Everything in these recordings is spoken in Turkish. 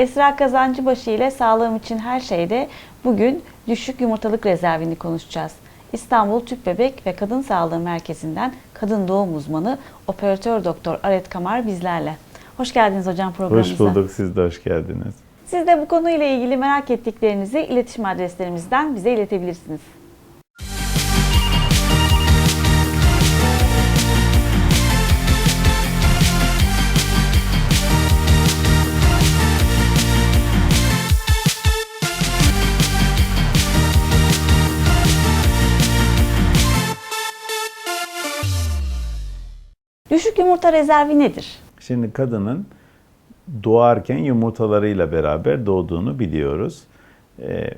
Esra Kazancıbaşı ile Sağlığım için Her Şeyde bugün düşük yumurtalık rezervini konuşacağız. İstanbul Tüp Bebek ve Kadın Sağlığı Merkezi'nden kadın doğum uzmanı operatör doktor Aret Kamar bizlerle. Hoş geldiniz hocam programımıza. Hoş bulduk, siz de hoş geldiniz. Siz de bu konuyla ilgili merak ettiklerinizi iletişim adreslerimizden bize iletebilirsiniz. Düşük yumurta rezervi nedir? Şimdi kadının doğarken yumurtalarıyla beraber doğduğunu biliyoruz. Ee,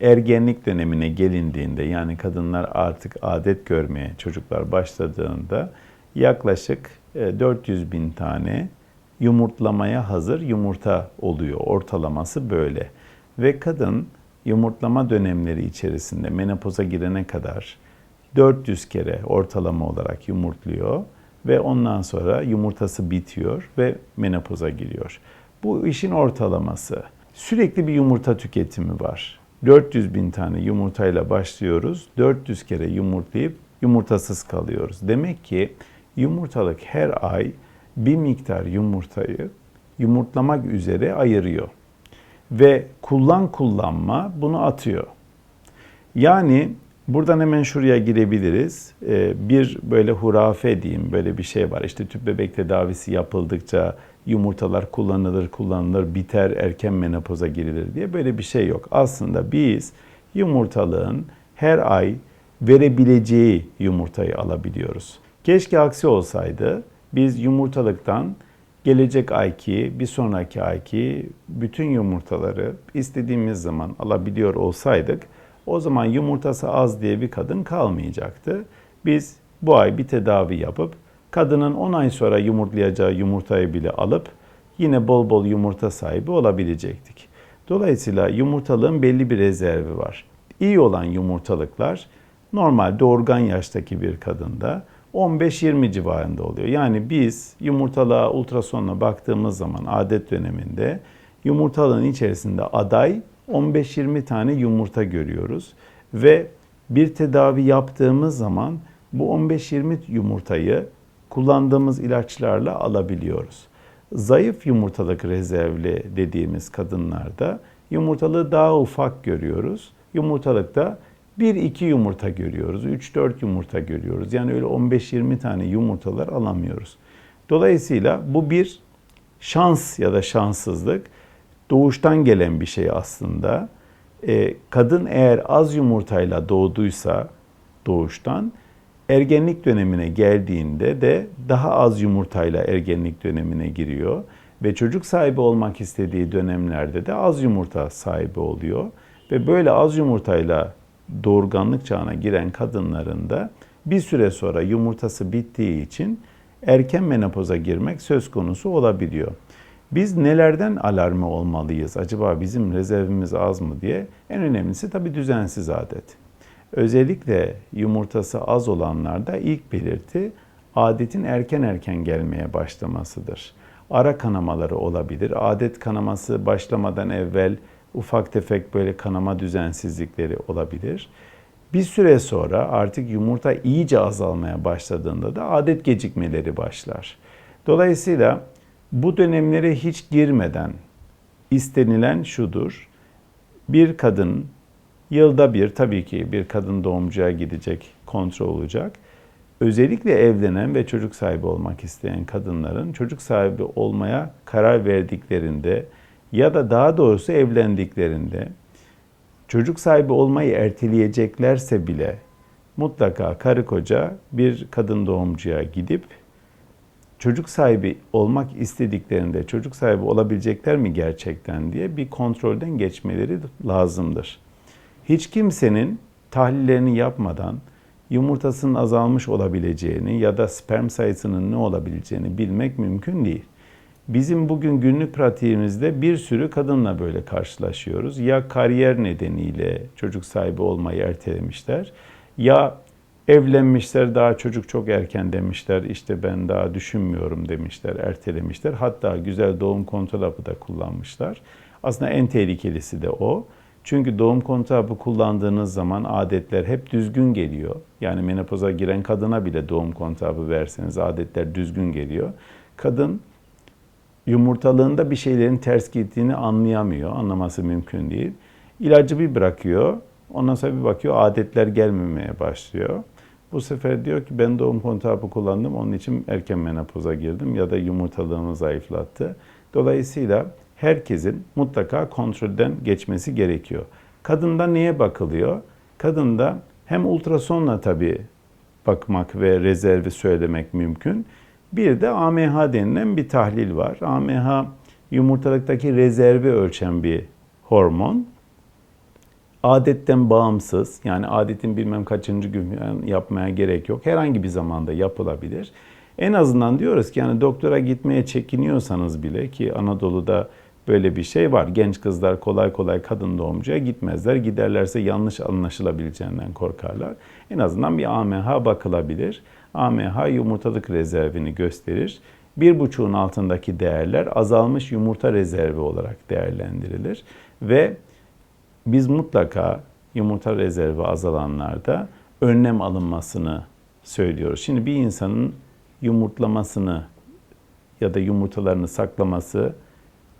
ergenlik dönemine gelindiğinde yani kadınlar artık adet görmeye çocuklar başladığında yaklaşık e, 400 bin tane yumurtlamaya hazır yumurta oluyor. Ortalaması böyle. Ve kadın yumurtlama dönemleri içerisinde menopoza girene kadar 400 kere ortalama olarak yumurtluyor ve ondan sonra yumurtası bitiyor ve menopoza giriyor. Bu işin ortalaması. Sürekli bir yumurta tüketimi var. 400 bin tane yumurtayla başlıyoruz. 400 kere yumurtlayıp yumurtasız kalıyoruz. Demek ki yumurtalık her ay bir miktar yumurtayı yumurtlamak üzere ayırıyor. Ve kullan kullanma bunu atıyor. Yani buradan hemen şuraya girebiliriz. Ee, bir böyle hurafe diyeyim böyle bir şey var. İşte tüp bebek tedavisi yapıldıkça yumurtalar kullanılır kullanılır biter erken menopoza girilir diye böyle bir şey yok. Aslında biz yumurtalığın her ay verebileceği yumurtayı alabiliyoruz. Keşke aksi olsaydı biz yumurtalıktan gelecek ayki, bir sonraki ayki bütün yumurtaları istediğimiz zaman alabiliyor olsaydık o zaman yumurtası az diye bir kadın kalmayacaktı. Biz bu ay bir tedavi yapıp kadının 10 ay sonra yumurtlayacağı yumurtayı bile alıp yine bol bol yumurta sahibi olabilecektik. Dolayısıyla yumurtalığın belli bir rezervi var. İyi olan yumurtalıklar normal doğurgan yaştaki bir kadında 15-20 civarında oluyor. Yani biz yumurtalığa ultrasonla baktığımız zaman adet döneminde yumurtalığın içerisinde aday 15-20 tane yumurta görüyoruz ve bir tedavi yaptığımız zaman bu 15-20 yumurtayı kullandığımız ilaçlarla alabiliyoruz. Zayıf yumurtalık rezervli dediğimiz kadınlarda yumurtalığı daha ufak görüyoruz. Yumurtalıkta 1-2 yumurta görüyoruz, 3-4 yumurta görüyoruz. Yani öyle 15-20 tane yumurtalar alamıyoruz. Dolayısıyla bu bir şans ya da şanssızlık doğuştan gelen bir şey aslında. Ee, kadın eğer az yumurtayla doğduysa doğuştan ergenlik dönemine geldiğinde de daha az yumurtayla ergenlik dönemine giriyor ve çocuk sahibi olmak istediği dönemlerde de az yumurta sahibi oluyor ve böyle az yumurtayla doğurganlık çağına giren kadınların da bir süre sonra yumurtası bittiği için erken menopoza girmek söz konusu olabiliyor. Biz nelerden alarmı olmalıyız? Acaba bizim rezervimiz az mı diye? En önemlisi tabii düzensiz adet. Özellikle yumurtası az olanlarda ilk belirti adetin erken erken gelmeye başlamasıdır. Ara kanamaları olabilir. Adet kanaması başlamadan evvel ufak tefek böyle kanama düzensizlikleri olabilir. Bir süre sonra artık yumurta iyice azalmaya başladığında da adet gecikmeleri başlar. Dolayısıyla bu dönemlere hiç girmeden istenilen şudur. Bir kadın yılda bir tabii ki bir kadın doğumcuya gidecek, kontrol olacak. Özellikle evlenen ve çocuk sahibi olmak isteyen kadınların çocuk sahibi olmaya karar verdiklerinde ya da daha doğrusu evlendiklerinde çocuk sahibi olmayı erteleyeceklerse bile mutlaka karı koca bir kadın doğumcuya gidip çocuk sahibi olmak istediklerinde çocuk sahibi olabilecekler mi gerçekten diye bir kontrolden geçmeleri lazımdır. Hiç kimsenin tahlillerini yapmadan yumurtasının azalmış olabileceğini ya da sperm sayısının ne olabileceğini bilmek mümkün değil. Bizim bugün günlük pratiğimizde bir sürü kadınla böyle karşılaşıyoruz. Ya kariyer nedeniyle çocuk sahibi olmayı ertelemişler ya Evlenmişler, daha çocuk çok erken demişler. İşte ben daha düşünmüyorum demişler, ertelemişler. Hatta güzel doğum kontrol hapı da kullanmışlar. Aslında en tehlikelisi de o. Çünkü doğum kontrol hapı kullandığınız zaman adetler hep düzgün geliyor. Yani menopoza giren kadına bile doğum kontrol hapı verseniz adetler düzgün geliyor. Kadın yumurtalığında bir şeylerin ters gittiğini anlayamıyor. Anlaması mümkün değil. İlacı bir bırakıyor. Ondan sonra bir bakıyor adetler gelmemeye başlıyor. Bu sefer diyor ki ben doğum kontrol hapı kullandım onun için erken menopoza girdim ya da yumurtalığımı zayıflattı. Dolayısıyla herkesin mutlaka kontrolden geçmesi gerekiyor. Kadında neye bakılıyor? Kadında hem ultrasonla tabii bakmak ve rezervi söylemek mümkün. Bir de AMH denilen bir tahlil var. AMH yumurtalıktaki rezervi ölçen bir hormon. Adetten bağımsız, yani adetin bilmem kaçıncı gün yapmaya gerek yok. Herhangi bir zamanda yapılabilir. En azından diyoruz ki yani doktora gitmeye çekiniyorsanız bile ki Anadolu'da böyle bir şey var. Genç kızlar kolay kolay kadın doğumcuya gitmezler. Giderlerse yanlış anlaşılabileceğinden korkarlar. En azından bir AMH bakılabilir. AMH yumurtalık rezervini gösterir. Bir buçuğun altındaki değerler azalmış yumurta rezervi olarak değerlendirilir. Ve biz mutlaka yumurta rezervi azalanlarda önlem alınmasını söylüyoruz. Şimdi bir insanın yumurtlamasını ya da yumurtalarını saklaması,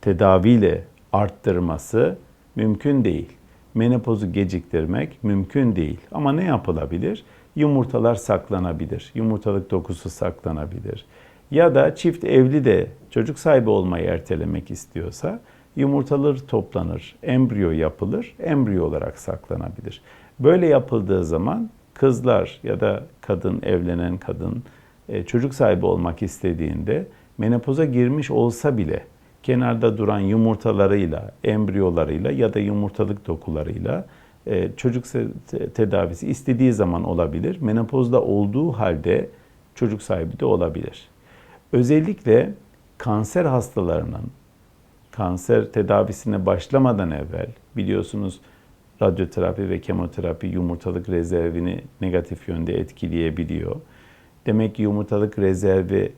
tedaviyle arttırması mümkün değil. Menopozu geciktirmek mümkün değil. Ama ne yapılabilir? Yumurtalar saklanabilir. Yumurtalık dokusu saklanabilir. Ya da çift evli de çocuk sahibi olmayı ertelemek istiyorsa yumurtalar toplanır, embriyo yapılır, embriyo olarak saklanabilir. Böyle yapıldığı zaman kızlar ya da kadın, evlenen kadın e, çocuk sahibi olmak istediğinde menopoza girmiş olsa bile kenarda duran yumurtalarıyla, embriyolarıyla ya da yumurtalık dokularıyla e, çocuk tedavisi istediği zaman olabilir. Menopozda olduğu halde çocuk sahibi de olabilir. Özellikle kanser hastalarının kanser tedavisine başlamadan evvel biliyorsunuz radyoterapi ve kemoterapi yumurtalık rezervini negatif yönde etkileyebiliyor. Demek ki yumurtalık rezervi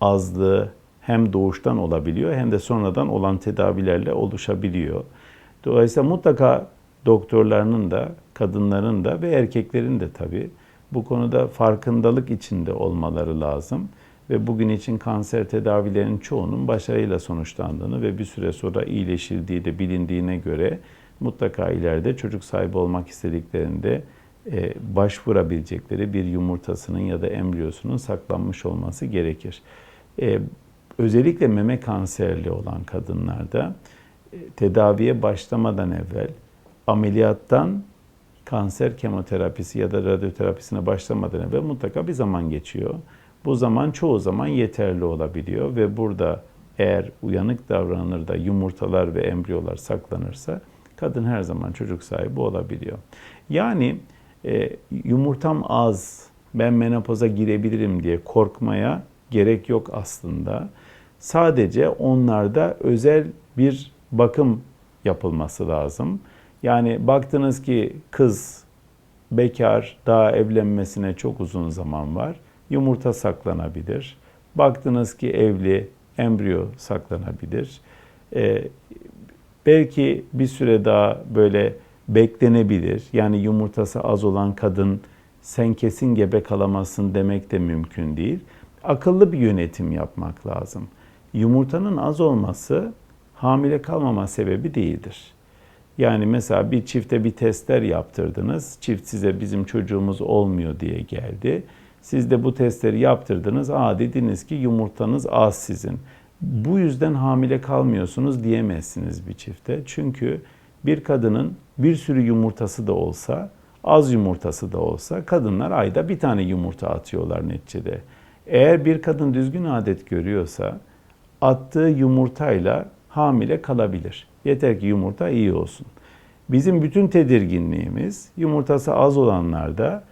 azlığı hem doğuştan olabiliyor hem de sonradan olan tedavilerle oluşabiliyor. Dolayısıyla mutlaka doktorlarının da, kadınların da ve erkeklerin de tabii bu konuda farkındalık içinde olmaları lazım. Ve bugün için kanser tedavilerinin çoğunun başarıyla sonuçlandığını ve bir süre sonra iyileşildiği de bilindiğine göre mutlaka ileride çocuk sahibi olmak istediklerinde e, başvurabilecekleri bir yumurtasının ya da embriyosunun saklanmış olması gerekir. E, özellikle meme kanserli olan kadınlarda e, tedaviye başlamadan evvel ameliyattan kanser kemoterapisi ya da radyoterapisine başlamadan evvel mutlaka bir zaman geçiyor. Bu zaman çoğu zaman yeterli olabiliyor ve burada eğer uyanık davranılır da yumurtalar ve embriyolar saklanırsa kadın her zaman çocuk sahibi olabiliyor. Yani e, yumurtam az, ben menopoza girebilirim diye korkmaya gerek yok aslında. Sadece onlarda özel bir bakım yapılması lazım. Yani baktınız ki kız bekar, daha evlenmesine çok uzun zaman var. Yumurta saklanabilir. Baktınız ki evli, embriyo saklanabilir. Ee, belki bir süre daha böyle beklenebilir. Yani yumurtası az olan kadın sen kesin gebe kalamazsın demek de mümkün değil. Akıllı bir yönetim yapmak lazım. Yumurtanın az olması hamile kalmama sebebi değildir. Yani mesela bir çifte bir testler yaptırdınız. Çift size bizim çocuğumuz olmuyor diye geldi. Siz de bu testleri yaptırdınız. Aa dediniz ki yumurtanız az sizin. Bu yüzden hamile kalmıyorsunuz diyemezsiniz bir çifte. Çünkü bir kadının bir sürü yumurtası da olsa, az yumurtası da olsa kadınlar ayda bir tane yumurta atıyorlar neticede. Eğer bir kadın düzgün adet görüyorsa attığı yumurtayla hamile kalabilir. Yeter ki yumurta iyi olsun. Bizim bütün tedirginliğimiz yumurtası az olanlarda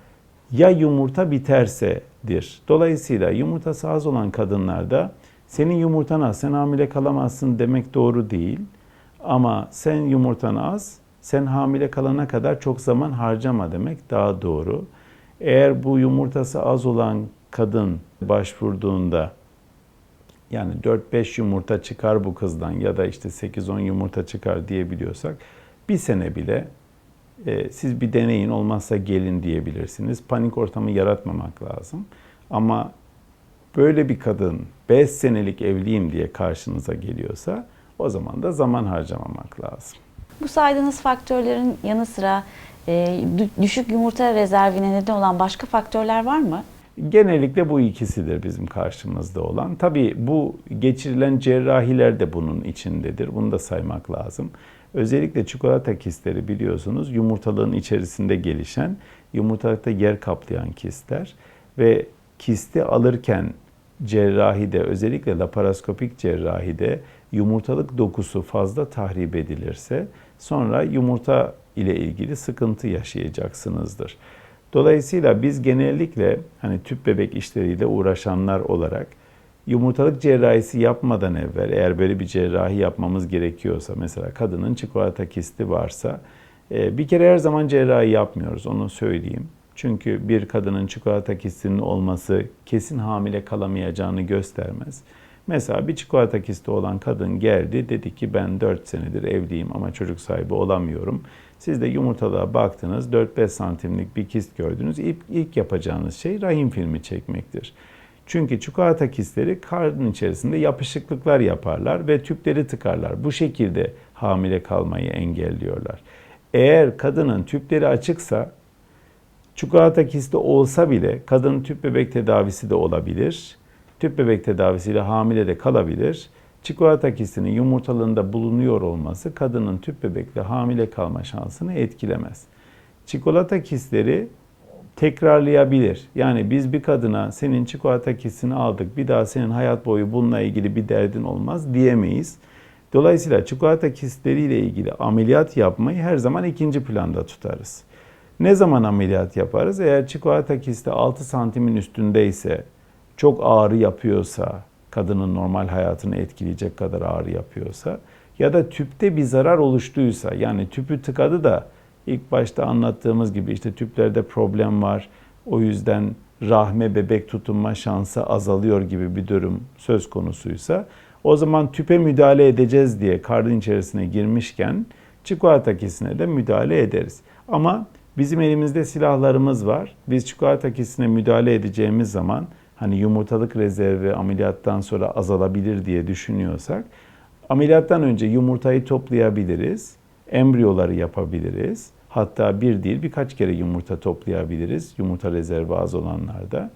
ya yumurta bitersedir. Dolayısıyla yumurtası az olan kadınlarda senin yumurtan az, sen hamile kalamazsın demek doğru değil. Ama sen yumurtan az, sen hamile kalana kadar çok zaman harcama demek daha doğru. Eğer bu yumurtası az olan kadın başvurduğunda yani 4-5 yumurta çıkar bu kızdan ya da işte 8-10 yumurta çıkar diyebiliyorsak bir sene bile e, siz bir deneyin olmazsa gelin diyebilirsiniz. Panik ortamı yaratmamak lazım. Ama böyle bir kadın 5 senelik evliyim diye karşınıza geliyorsa o zaman da zaman harcamamak lazım. Bu saydığınız faktörlerin yanı sıra e, dü- düşük yumurta rezervine neden olan başka faktörler var mı? Genellikle bu ikisidir bizim karşımızda olan. Tabii bu geçirilen cerrahiler de bunun içindedir. Bunu da saymak lazım. Özellikle çikolata kistleri biliyorsunuz yumurtalığın içerisinde gelişen, yumurtalıkta yer kaplayan kistler ve kisti alırken cerrahide özellikle laparoskopik cerrahide yumurtalık dokusu fazla tahrip edilirse sonra yumurta ile ilgili sıkıntı yaşayacaksınızdır. Dolayısıyla biz genellikle hani tüp bebek işleriyle uğraşanlar olarak yumurtalık cerrahisi yapmadan evvel eğer böyle bir cerrahi yapmamız gerekiyorsa mesela kadının çikolata kisti varsa e, bir kere her zaman cerrahi yapmıyoruz onu söyleyeyim. Çünkü bir kadının çikolata kistinin olması kesin hamile kalamayacağını göstermez. Mesela bir çikolata kisti olan kadın geldi dedi ki ben 4 senedir evliyim ama çocuk sahibi olamıyorum. Siz de yumurtalığa baktınız 4-5 santimlik bir kist gördünüz. İlk, ilk yapacağınız şey rahim filmi çekmektir. Çünkü çikolata kistleri karnın içerisinde yapışıklıklar yaparlar ve tüpleri tıkarlar. Bu şekilde hamile kalmayı engelliyorlar. Eğer kadının tüpleri açıksa çikolata kisti olsa bile kadının tüp bebek tedavisi de olabilir. Tüp bebek tedavisiyle hamile de kalabilir. Çikolata kistinin yumurtalığında bulunuyor olması kadının tüp bebekle hamile kalma şansını etkilemez. Çikolata kistleri tekrarlayabilir. Yani biz bir kadına senin çikolata kistini aldık bir daha senin hayat boyu bununla ilgili bir derdin olmaz diyemeyiz. Dolayısıyla çikolata kistleriyle ilgili ameliyat yapmayı her zaman ikinci planda tutarız. Ne zaman ameliyat yaparız? Eğer çikolata kisti 6 santimin üstündeyse, çok ağrı yapıyorsa, kadının normal hayatını etkileyecek kadar ağrı yapıyorsa ya da tüpte bir zarar oluştuysa yani tüpü tıkadı da ilk başta anlattığımız gibi işte tüplerde problem var. O yüzden rahme bebek tutunma şansı azalıyor gibi bir durum söz konusuysa o zaman tüpe müdahale edeceğiz diye karnın içerisine girmişken çikolata kistine de müdahale ederiz. Ama bizim elimizde silahlarımız var. Biz çikolata kistine müdahale edeceğimiz zaman hani yumurtalık rezervi ameliyattan sonra azalabilir diye düşünüyorsak ameliyattan önce yumurtayı toplayabiliriz. Embriyoları yapabiliriz. Hatta bir değil birkaç kere yumurta toplayabiliriz yumurta rezervi az olanlarda.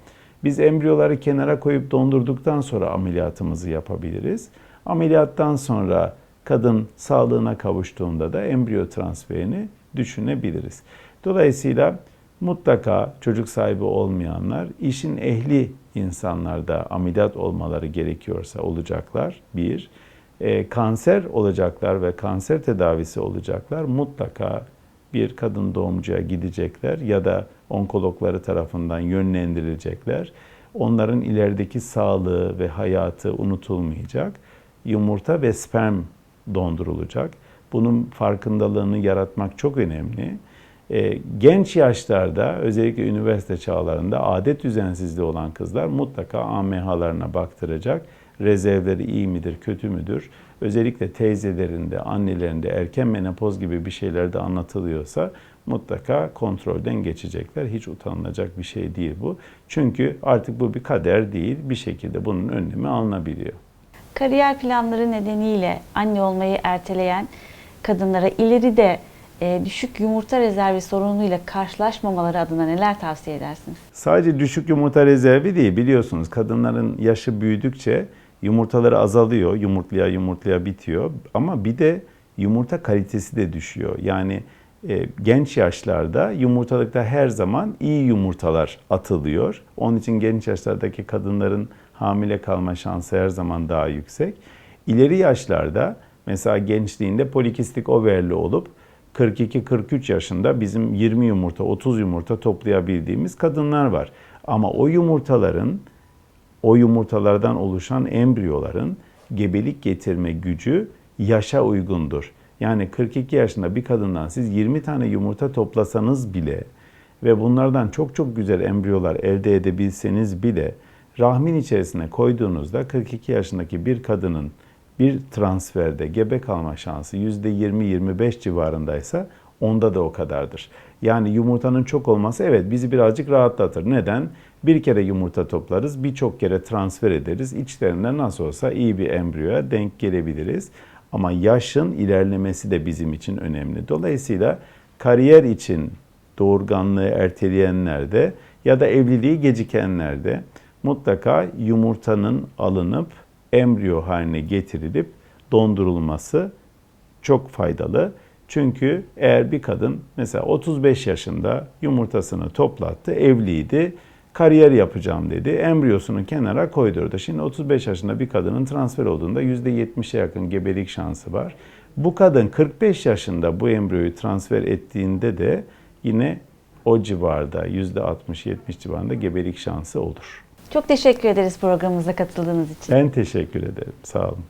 Biz embriyoları kenara koyup dondurduktan sonra ameliyatımızı yapabiliriz. Ameliyattan sonra kadın sağlığına kavuştuğunda da embriyo transferini düşünebiliriz. Dolayısıyla mutlaka çocuk sahibi olmayanlar işin ehli insanlarda ameliyat olmaları gerekiyorsa olacaklar. Bir, e, kanser olacaklar ve kanser tedavisi olacaklar mutlaka bir kadın doğumcuya gidecekler ya da onkologları tarafından yönlendirilecekler. Onların ilerideki sağlığı ve hayatı unutulmayacak. Yumurta ve sperm dondurulacak. Bunun farkındalığını yaratmak çok önemli. E, genç yaşlarda özellikle üniversite çağlarında adet düzensizliği olan kızlar mutlaka AMH'larına baktıracak. Rezervleri iyi midir, kötü müdür? Özellikle teyzelerinde, annelerinde erken menopoz gibi bir şeyler de anlatılıyorsa mutlaka kontrolden geçecekler. Hiç utanılacak bir şey değil bu. Çünkü artık bu bir kader değil. Bir şekilde bunun önlemi alınabiliyor. Kariyer planları nedeniyle anne olmayı erteleyen kadınlara ileride e, düşük yumurta rezervi sorunuyla karşılaşmamaları adına neler tavsiye edersiniz? Sadece düşük yumurta rezervi değil biliyorsunuz kadınların yaşı büyüdükçe yumurtaları azalıyor, yumurtlaya yumurtlaya bitiyor ama bir de yumurta kalitesi de düşüyor. Yani e, genç yaşlarda yumurtalıkta her zaman iyi yumurtalar atılıyor. Onun için genç yaşlardaki kadınların hamile kalma şansı her zaman daha yüksek. İleri yaşlarda mesela gençliğinde polikistik overli olup 42-43 yaşında bizim 20 yumurta, 30 yumurta toplayabildiğimiz kadınlar var. Ama o yumurtaların, o yumurtalardan oluşan embriyoların gebelik getirme gücü yaşa uygundur. Yani 42 yaşında bir kadından siz 20 tane yumurta toplasanız bile ve bunlardan çok çok güzel embriyolar elde edebilseniz bile rahmin içerisine koyduğunuzda 42 yaşındaki bir kadının bir transferde gebe kalma şansı %20-25 civarındaysa onda da o kadardır. Yani yumurtanın çok olması evet bizi birazcık rahatlatır. Neden? Bir kere yumurta toplarız, birçok kere transfer ederiz. İçlerinde nasıl olsa iyi bir embriyoya denk gelebiliriz. Ama yaşın ilerlemesi de bizim için önemli. Dolayısıyla kariyer için doğurganlığı erteleyenlerde ya da evliliği gecikenlerde mutlaka yumurtanın alınıp embriyo haline getirilip dondurulması çok faydalı. Çünkü eğer bir kadın mesela 35 yaşında yumurtasını toplattı, evliydi, kariyer yapacağım dedi, embriyosunu kenara koydurdu. Şimdi 35 yaşında bir kadının transfer olduğunda %70'e yakın gebelik şansı var. Bu kadın 45 yaşında bu embriyoyu transfer ettiğinde de yine o civarda %60-70 civarında gebelik şansı olur. Çok teşekkür ederiz programımıza katıldığınız için. Ben teşekkür ederim. Sağ olun.